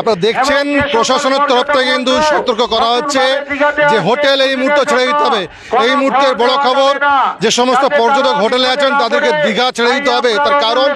আপনারা দেখছেন প্রশাসনের তরফ থেকে কিন্তু সতর্ক করা হচ্ছে যে হোটেল এই মুহূর্তে ছেড়ে দিতে হবে। এই মুহূর্তের বড় খবর যে সমস্ত পর্যটক হোটেলে আছেন তাদেরকে দীঘা ছেড়ে দিতে হবে। তার কারণ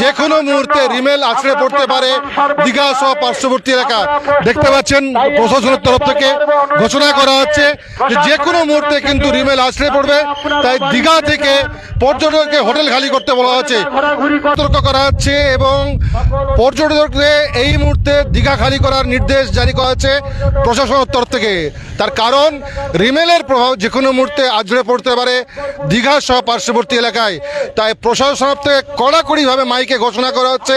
যে কোনো মুহূর্তে রিমেল আছড়ে পড়তে পারে দীঘা সহ পার্শ্ববর্তী এলাকা। দেখতে পাচ্ছেন প্রশাসনের তরফ থেকে ঘোষণা করা হচ্ছে যে যে কোনো মুহূর্তে কিন্তু রিমেল আছড়ে পড়বে। তাই দীঘা থেকে পর্যটককে হোটেল খালি করতে বলা হচ্ছে। সতর্ক করা হচ্ছে এবং পর্যটকদের এই মুহূর্তে দীঘা খালি করার নির্দেশ জারি করা হয়েছে প্রশাসনের তরফ থেকে। তার কারণ, রিমেলের প্রভাব যে কোনো মুহূর্তে আজড়ে পড়তে পারে দীঘা সহ পার্শ্ববর্তী এলাকায়। তাই প্রশাসনের থেকে কড়াকড়িভাবে মাইকে ঘোষণা করা হচ্ছে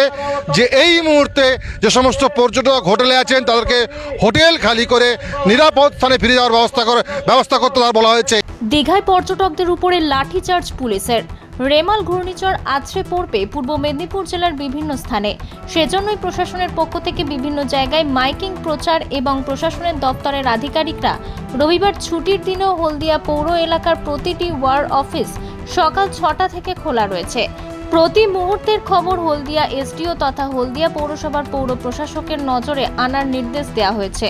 যে এই মুহূর্তে যে সমস্ত পর্যটক হোটেলে আছেন, তাদেরকে হোটেল খালি করে নিরাপদ স্থানে ফিরে যাওয়ার ব্যবস্থা করে ব্যবস্থা করতে তার বলা হয়েছে। দীঘায় পর্যটকদের উপরে লাঠিচার্জ পুলিশের। রেমাল ঘূর্ণিঝড় আছড়ে পড়বে পূর্ব মেদিনীপুর জেলার বিভিন্ন স্থানে। সেজন্যই প্রশাসনের পক্ষ থেকে বিভিন্ন জায়গায় মাইকিং প্রচার এবং প্রশাসনের দপ্তরের আধিকারিকরা রবিবার ছুটির দিনেও হলদিয়া পৌর এলাকার প্রতিটি ওয়ার্ড অফিস সকাল ছটা থেকে খোলা রয়েছে। প্রতি মুহূর্তের খবর হলদিয়া এসডিও তথা হলদিয়া পৌরসভার পৌর প্রশাসকের নজরে আনার নির্দেশ দেওয়া হয়েছে।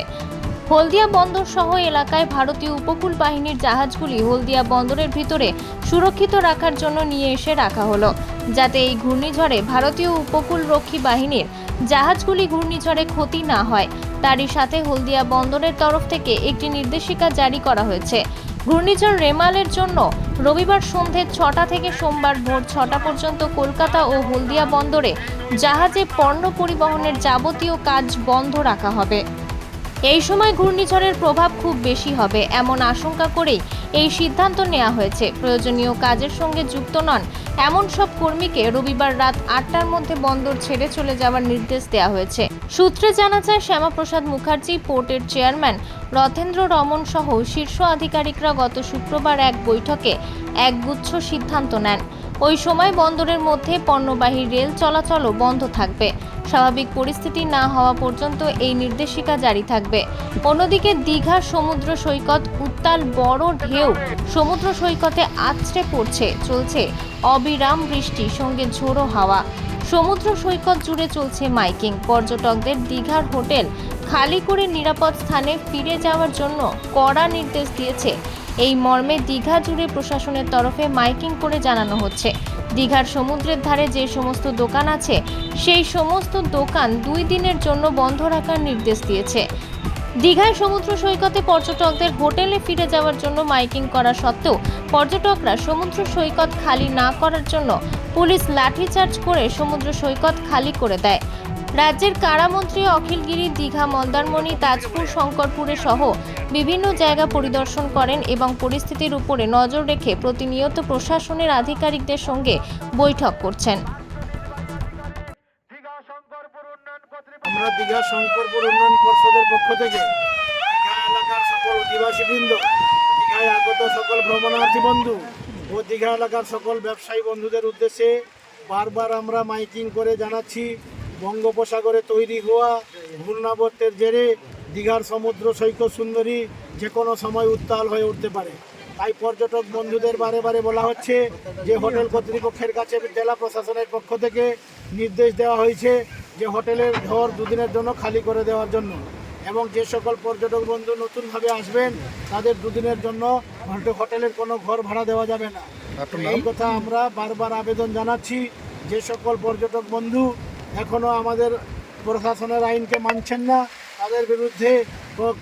হলদিয়া বন্দর সহ এলাকায় ভারতীয় উপকূল বাহিনীর জাহাজগুলি হলদিয়া বন্দরের ভিতরে সুরক্ষিত রাখার জন্য নিয়ে এসে রাখা হলো। যাতে এই ঘূর্ণিঝড়ে ভারতীয় উপকূল রক্ষী বাহিনীর জাহাজগুলি ঘূর্ণিঝড়ে ক্ষতি না হয়। তারই সাথে হলদিয়া বন্দরের তরফ থেকে একটি নির্দেশিকা জারি করা হয়েছে। ঘূর্ণিঝড় রেমালের জন্য রবিবার সন্ধে ছটা থেকে সোমবার ভোর ছটা পর্যন্ত কলকাতা ও হলদিয়া বন্দরে জাহাজে পণ্য পরিবহনের যাবতীয় কাজ বন্ধ রাখা হবে। এই সময় ঘূর্ণিঝড়ের প্রভাব খুব বেশি হবে এমন আশঙ্কা করেই এই সিদ্ধান্ত নেওয়া হয়েছে। প্রয়োজনীয় কাজের সঙ্গে যুক্ত নন, এমন সব কর্মীকে রবিবার রাত আটটার মধ্যে বন্দর ছেড়ে চলে যাওয়ার নির্দেশ দেওয়া হয়েছে। সূত্রে জানা যায়, শ্যামাপ্রসাদ মুখার্জি পোর্টের চেয়ারম্যান, রথেন্দ্র রমন সহ শীর্ষ আধিকারিকরা গত শুক্রবার এক বৈঠকে একগুচ্ছ সিদ্ধান্ত নেন। ওই সময় বন্দরের মধ্যে পণ্যবাহী রেল চলাচলও বন্ধ থাকবে। স্বাভাবিক পরিস্থিতি না হওয়া পর্যন্ত এই নির্দেশিকা জারি থাকবে। অন্যদিকে দীঘার সমুদ্র সৈকত, উত্তাল বড় ঢেউ সমুদ্র সৈকতে আছড়ে পড়ছে, চলছে অবিরাম বৃষ্টি, সঙ্গে ঝোড়ো হাওয়া। সমুদ্র সৈকত জুড়ে চলছে মাইকিং। পর্যটকদের দীঘার হোটেল খালি করে নিরাপদ স্থানে ফিরে যাওয়ার জন্য কড়া নির্দেশ দিয়েছে। এই মর্মে দীঘা জুড়ে প্রশাসনের তরফে মাইকিং করে জানানো হচ্ছে। দীঘার সমুদ্রের ধারে যে সমস্ত দোকান আছে, সেই সমস্ত দোকান দুই দিনের জন্য বন্ধ রাখার নির্দেশ দিয়েছে। দীঘায় সমুদ্র সৈকতে পর্যটকদের হোটেলে ফিরে যাওয়ার জন্য মাইকিং করা সত্ত্বেও পর্যটকরা সমুদ্র সৈকত খালি না করার জন্য পুলিশ লাঠিচার্জ করে সমুদ্র সৈকত খালি করে দেয়। রাজ্যের কারামন্ত্রী অখিলগিরি দীঘা মন্দারমণি তাজপুর শঙ্করপুরে সহ বিভিন্ন জায়গা পরিদর্শন করেন এবং পরিস্থিতির উপরে নজর রেখে প্রতিনিয়ত প্রশাসনের আধিকারিকদের সঙ্গে বৈঠক করছেন। আমরা দীঘা শঙ্করপুর উন্নয়ন পর্ষদের পক্ষ থেকে দীঘা এলাকার সকল অধিবাসীবৃন্দ দীঘায় আগত সকল ভ্রমণার্থী বন্ধু ও দীঘা এলাকার সকল ব্যবসায়ী বন্ধুদের উদ্দেশ্যে বারবার আমরা মাইকিং করে জানাচ্ছি। বঙ্গোপসাগরে তৈরি হওয়া ঘূর্ণাবর্তের জেরে দীঘার সমুদ্র সৈকত সুন্দরী যে কোনো সময় উত্তাল হয়ে উঠতে পারে। তাই পর্যটক বন্ধুদের বারে বারে বলা হচ্ছে যে হোটেল কর্তৃপক্ষের কাছে জেলা প্রশাসনের পক্ষ থেকে নির্দেশ দেওয়া হয়েছে যে হোটেলের ঘর দুদিনের জন্য খালি করে দেওয়ার জন্য এবং যে সকল পর্যটক বন্ধু নতুনভাবে আসবেন তাদের দুদিনের জন্য হোটে- হোটেলের কোনো ঘর ভাড়া দেওয়া যাবে না। এই কথা আমরা বারবার আবেদন জানাচ্ছি যে সকল পর্যটক বন্ধু এখনও আমাদের প্রশাসনের আইনকে মানছেন না। তাদের বিরুদ্ধে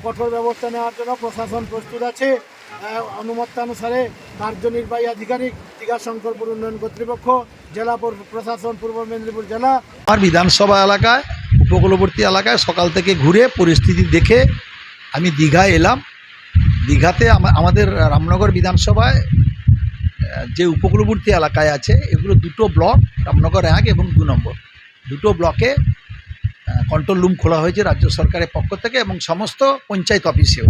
কঠোর ব্যবস্থা নেওয়ার জন্য প্রশাসন প্রস্তুত আছে। আহ, অনুমত্তানুসারে কার্যনির্বাহী আধিকারিক দীঘা শঙ্করপুর উন্নয়ন কর্তৃপক্ষ জেলা প্রশাসন পূর্ব মেদিনীপুর জেলা আমার বিধানসভা এলাকায় উপকূলবর্তী এলাকায় সকাল থেকে ঘুরে পরিস্থিতি দেখে আমি দীঘায় এলাম। দীঘাতে আমাদের রামনগর বিধানসভায় যে উপকূলবর্তী এলাকায় আছে এগুলো দুটো ব্লক রামনগর এক এবং দু নম্বর। দুটো ব্লকে কন্ট্রোল রুম খোলা হয়েছে রাজ্য সরকারের পক্ষ থেকে এবং সমস্ত পঞ্চায়েত অফিসেও।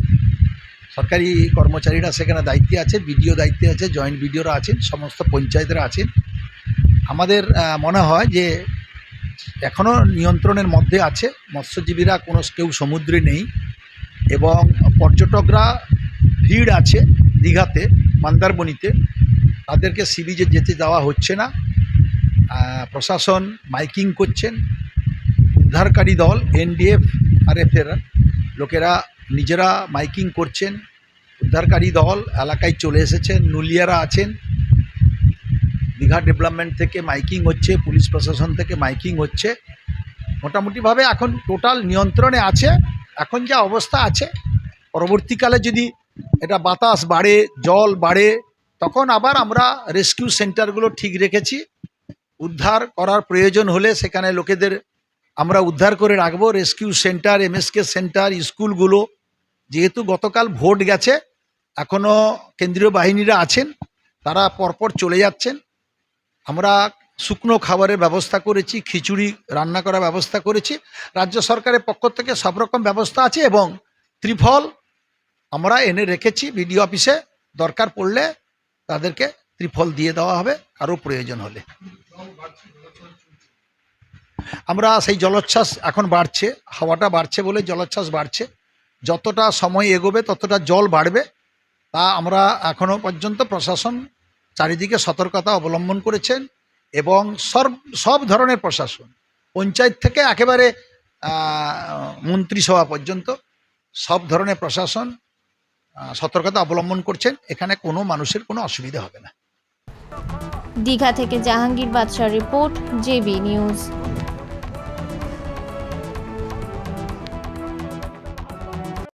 সরকারি কর্মচারীরা সেখানে দায়িত্বে আছে, বিডিও দায়িত্বে আছে, জয়েন্ট বিডিওরা আছেন, সমস্ত পঞ্চায়েতরা আছেন। আমাদের মনে হয় যে এখনও নিয়ন্ত্রণের মধ্যে আছে, মৎস্যজীবীরা কোনো কেউ সমুদ্রে নেই এবং পর্যটকরা ভিড় আছে দীঘাতে মন্দারমণিতে তাদেরকে সি বিচে যেতে দেওয়া হচ্ছে না। প্রশাসন মাইকিং করছেন। উদ্ধারকারী দল, এনডিএফ আর এফের লোকেরা নিজেরা মাইকিং করছেন। উদ্ধারকারী দল এলাকায় চলে এসেছেন, নুলিয়ারা আছেন। দীঘা ডেভেলপমেন্ট থেকে মাইকিং হচ্ছে, পুলিশ প্রশাসন থেকে মাইকিং হচ্ছে। মোটামুটিভাবে এখন টোটাল নিয়ন্ত্রণে আছে, এখন যা অবস্থা আছে। পরবর্তীকালে যদি এটা বাতাস বাড়ে, জল বাড়ে, তখন আবার আমরা রেস্কিউ সেন্টারগুলো ঠিক রেখেছি। উদ্ধার করার প্রয়োজন হলে সেখানে লোকেদের আমরা উদ্ধার করে রাখব। রেস্কিউ সেন্টার, এমএসকে সেন্টার, স্কুলগুলো। যেহেতু গতকাল ভোট গেছে এখনও কেন্দ্রীয় বাহিনীরা আছেন, তারা পরপর চলে যাচ্ছেন। আমরা শুকনো খাবারের ব্যবস্থা করেছি, খিচুড়ি রান্না করার ব্যবস্থা করেছি। রাজ্য সরকারের পক্ষ থেকে সব রকম ব্যবস্থা আছে এবং ত্রিফল আমরা এনে রেখেছি। বিডিও অফিসে দরকার পড়লে তাদেরকে ত্রিফল দিয়ে দেওয়া হবে, কারও প্রয়োজন হলে। আমরা সেই জলোচ্ছ্বাস এখন বাড়ছে, হাওয়াটা বাড়ছে বলে জলোচ্ছ্বাস বাড়ছে। যতটা সময় এগোবে, ততটা জল বাড়বে। তা আমরা এখনও পর্যন্ত প্রশাসন চারিদিকে সতর্কতা অবলম্বন করেছেন এবং সব সব ধরনের প্রশাসন, পঞ্চায়েত থেকে একেবারে মন্ত্রিসভা পর্যন্ত সব ধরনের প্রশাসন সতর্কতা অবলম্বন করছেন। এখানে কোনো মানুষের কোনো অসুবিধা হবে না। দীঘা থেকে জাহাঙ্গীর বাদশার রিপোর্ট, জেবি নিউজ।